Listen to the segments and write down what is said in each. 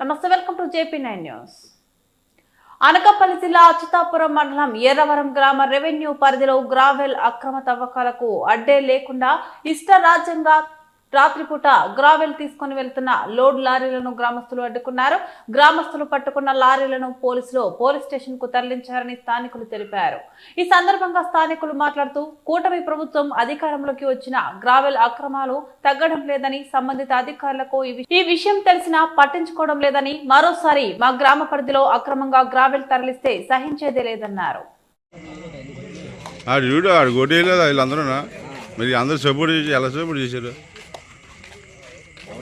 నమస్తే welcome to JP nine news. Anakapalli జిల్లా అచ్యుతాపురం మండలం ఎర్రవరం గ్రామ రెవెన్యూ పరిధిలో గ్రావెల్ అక్రమ తవ్వకాలకు అడ్డే లేకుండా ఇష్టరాజ్యంగా రాత్రిపూట గ్రావెల్ తీసుకొని వెళ్తున్న లోడ్ లారీలను గ్రామస్తులు అడ్డుకున్నారు. గ్రామస్తులు పట్టుకున్న లారీలను పోలీసులు పోలీస్ స్టేషన్కు తరలించారని స్థానికులు తెలిపారు. ఈ సందర్భంగా స్థానికులు మాట్లాడుతూ కూటమి ప్రభుత్వం అధికారంలోకి వచ్చిన గ్రావెల్ అక్రమాలు తగ్గడం లేదని సంబంధిత అధికారులకు ఈ విషయం తెలిసినా పట్టించుకోవడం లేదని మరోసారి మా గ్రామ పరిధిలో అక్రమంగా గ్రావెల్ తరలిస్తే సహించేదే లేదన్నారు. వీళ్ళందరూ మరి అందరూ సపోర్ట్ చేసి ఎలా సపోర్ట్ చేశారు?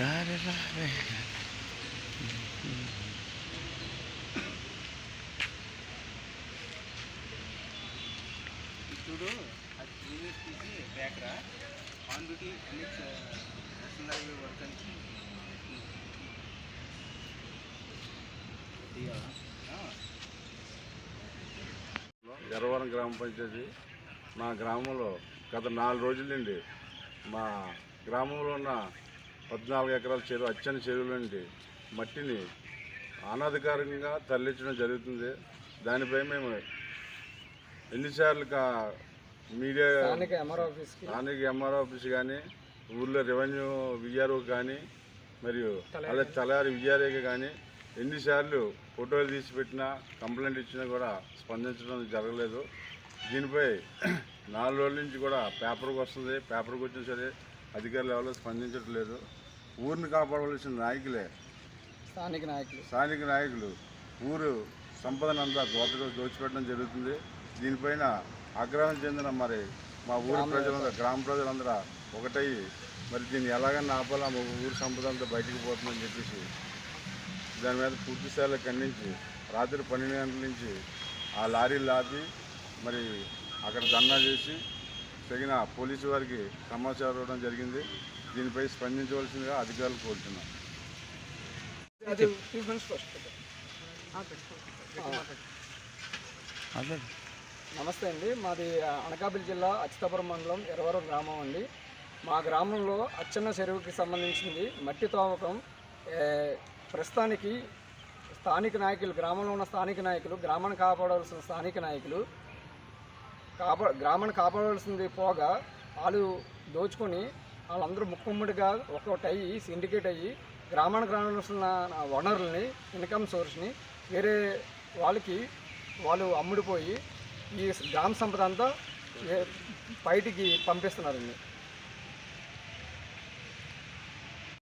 Got it, love it. చూడు అది ప్రీవియస్ తీసి బ్యాక్రా ఆన్ డ్యూటీ అన్ని నేషనల్ వర్క్ అని. ఎర్రవరం గ్రామ పంచాయతీ. మా గ్రామంలో గత నాలుగు రోజుల నుండి మా గ్రామంలో ఉన్న పద్నాలుగు ఎకరాల చెరువు అచ్చని చెరువుల నుండి మట్టిని అనధికారికంగా తరలించడం జరుగుతుంది. దానిపై మేము ఎన్నిసార్లు కా- మీడియా స్థానిక ఎంఆర్ ఆఫీస్ కానీ ఊళ్ళో రెవెన్యూ విఆర్ఓ కానీ మరియు అలా తలారి విఆర్ఏకి కానీ ఎన్నిసార్లు ఫోటోలు తీసి పెట్టినా కంప్లైంట్ ఇచ్చినా కూడా స్పందించడం జరగలేదు. దీనిపై నాలుగు రోజుల నుంచి కూడా పేపర్కి వస్తుంది. పేపర్కి వచ్చినా సరే అధికారులు ఎవరో స్పందించడం లేదు. ఊరిని కాపాడవలసిన నాయకులే స్థానిక నాయకులు. స్థానిక నాయకులు. ఊరు సంపదనంతా దోచ దోచిపెట్టడం జరుగుతుంది. దీనిపైన ఆగ్రహం చెందిన మరి మా ఊరు ప్రజలందరూ గ్రామ ప్రజలందరూ ఒకటయ్యి మరి దీన్ని ఎలాగైనా ఆపాలా మా ఊరు సంపద అంతా బయటికి పోతుందని చెప్పేసి దాని మీద పూర్తి స్థాయిలో ఖండించి రాత్రి పన్నెండు గంటల నుంచి ఆ లారీలు ఆపి మరి అక్కడ ధర్నా చేసి తగిన పోలీసు వారికి సమాచారం ఇవ్వడం జరిగింది. దీనిపై స్పందించవలసిందిగా అధికారులు కోరుతున్నాం. అది టిఫిన్స్ ఫస్ట్ నమస్తే అండి. మాది అనకాపల్లి జిల్లా అచ్యుతాపురం మండలం ఎరవరం గ్రామం అండి. మా గ్రామంలో అచ్చన్న చెరువుకి సంబంధించింది మట్టి తవ్వకం ప్రస్తుతానికి స్థానిక నాయకులు గ్రామంలో ఉన్న స్థానిక నాయకులు గ్రామాన్ని కాపాడవలసిన స్థానిక నాయకులు కాపా గ్రామాన్ని కాపాడవలసింది పోగా వాళ్ళు దోచుకొని వాళ్ళందరూ ముక్కుమ్మడిగా ఒక్కొక్కటి అయ్యి సిండికేట్ అయ్యి గ్రామానికి రావాల్సిన వనరుల్ని ఇన్కమ్ సోర్స్ని వేరే వాళ్ళకి వాళ్ళు అమ్ముడిపోయి ఈ గ్రామ సంపద అంతా బయటికి పంపిస్తున్నారండి.